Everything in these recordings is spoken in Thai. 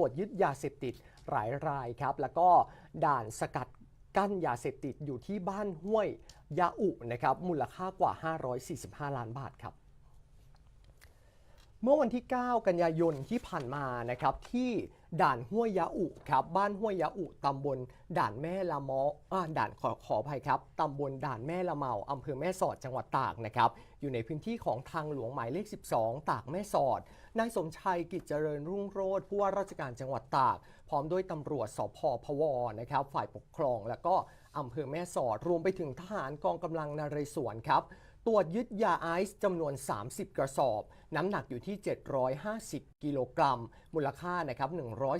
รวจยึดยาเสพติดหลายรายครับ แล้วก็ด่านสกัดกั้นยาเสพติดอยู่ที่บ้านห้วยยาอุนะครับ มูลค่ากว่า 545 ล้านบาทครับ เมื่อวันที่ 9 กันยายนที่ผ่านมานะครับที่ด่านห้วยยาอุครับบ้านห้วยยาอุตำบลด่านแม่ละมออ่าด่านขอขออภัยครับตำบลด่านแม่ละเมาอำเภอแม่สอดจังหวัดตากนะครับอยู่ในพื้นที่ของทางหลวงหมายเลข 12 ตากแม่สอดนายสมชัยกิจเจริญรุ่งโรจน์ผู้ว่าราชการจังหวัดตาก พร้อมด้วยตำรวจสพพวนะครับฝ่ายปกครอง แล้วก็อำเภอแม่สอดรวมไปถึงทหารกองกำลังนเรศวรครับ ตรวจยึดยาไอซ์จำนวน 30 กระสอบ น้ำหนักอยู่ที่ 750 กิโลกรัม มูลค่านะครับ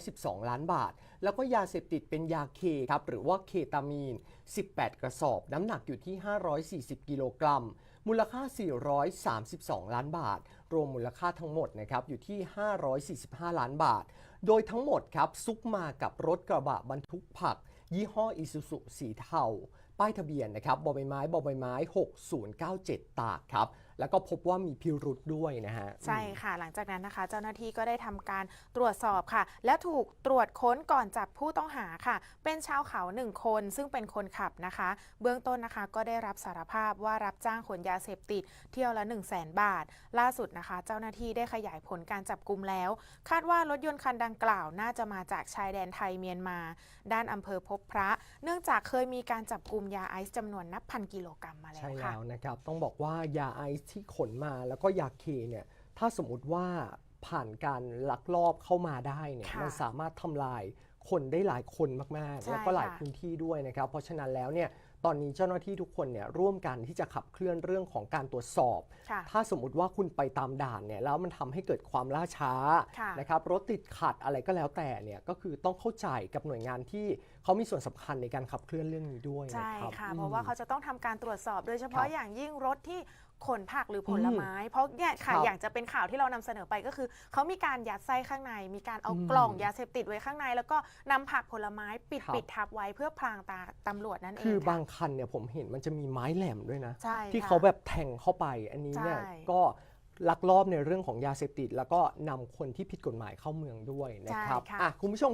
112 ล้านบาท แล้วก็ยาเสพติดเป็นยาเคครับ หรือว่าเคตามีน 18 กระสอบ น้ำหนักอยู่ที่ 540 กิโลกรัม มูลค่า 432 ล้านบาท รวมมูลค่าทั้งหมดนะครับอยู่ที่ 545 ล้านบาท โดยทั้งหมดครับซุกมากับรถกระบะบรรทุกผัก ยี่ห้ออิซูซุสีเทา ป้ายทะเบียนนะครับบอใบไม้บอใบไม้ 6097 ตากครับ แล้วก็พบว่ามีพิรุษด้วยนะฮะ ใช่ค่ะ หลังจากนั้นนะคะ เจ้าหน้าที่ก็ได้ทำการตรวจสอบค่ะ และถูกตรวจค้นก่อนจับผู้ต้องหาค่ะ เป็นชาวเขาหนึ่งคน ซึ่งเป็นคนขับนะคะ เบื้องต้นนะคะก็ได้รับสารภาพว่ารับจ้างขนยาเสพติดเที่ยวละ 1 0 0 0 0แบาท ล่าสุดนะคะ เจ้าหน้าที่ได้ขยายผลการจับกลุ่มแล้ว คาดว่ารถยนต์คันดังกล่าวน่าจะมาจากชายแดนไทยเมียนมา ด้านอำเภอพบพระ เนื่องจากเคยมีการจับกลุ่มยาไอซ์จำนวนนับพันกิโลกรัมมาแล้ใช่วค่ะแล้วนะครับต้องบอกว่ายาไอซ์ที่ขนมาแล้วก็ยาเคเนี่ยถ้าสมมติว่าผ่านการลักลอบเข้ามาได้เนี่ยค่ะมันสามารถทำลาย คนได้หลายคนมากใช่ๆแล้วก็หลายค่ะพื้นที่ด้วยนะครับ เพราะฉะนั้นแล้วเนี่ยตอนนี้เจ้าหน้าที่ทุกคนเนี่ยร่วมกันที่จะขับเคลื่อนเรื่องของการตรวจสอบค่ะถ้าสมมติว่าคุณไปตามด่านเนี่ยแล้วมันทำให้เกิดความล่าช้าค่ะนะครับรถติดขัดอะไรก็แล้วแต่เนี่ยก็คือต้องเข้าใจกับหน่วยงานที่เขามีส่วนสำคัญในการขับเคลื่อนเรื่องนี้ด้วยใช่นะครับค่ะอืมเพราะว่าเขาจะต้องทำการตรวจสอบ โดยเฉคพาะรับอย่างยิ่งรถที่ขนผักหรือผลไม้ เพราะเนี่ยค่ะครับอย่างจะเป็นข่าวที่เรานำเสนอไปก็คือ เขามีการยัดไส้ข้างใน มีการเอาอืมกล่องยาเสพติดไว้ข้างใน แล้วก็นำผักผลไม้ปิดครับ ปิดทับไว้เพื่อพรางตาตำรวจนั่นเองคือค่ะบางคันเนี่ยผมเห็นมันจะมีไม้แหลมด้วยนะ ใช่ที่ค่ะ เขาแบบแทงเข้าไปอันนี้เนี่ยใช่ ก็ลักลอบในเรื่องของยาเสพติด แล้วก็นำคนที่ผิดกฎหมายเข้าเมืองด้วยนะครับใช่ค่ะอะคุณผู้ชม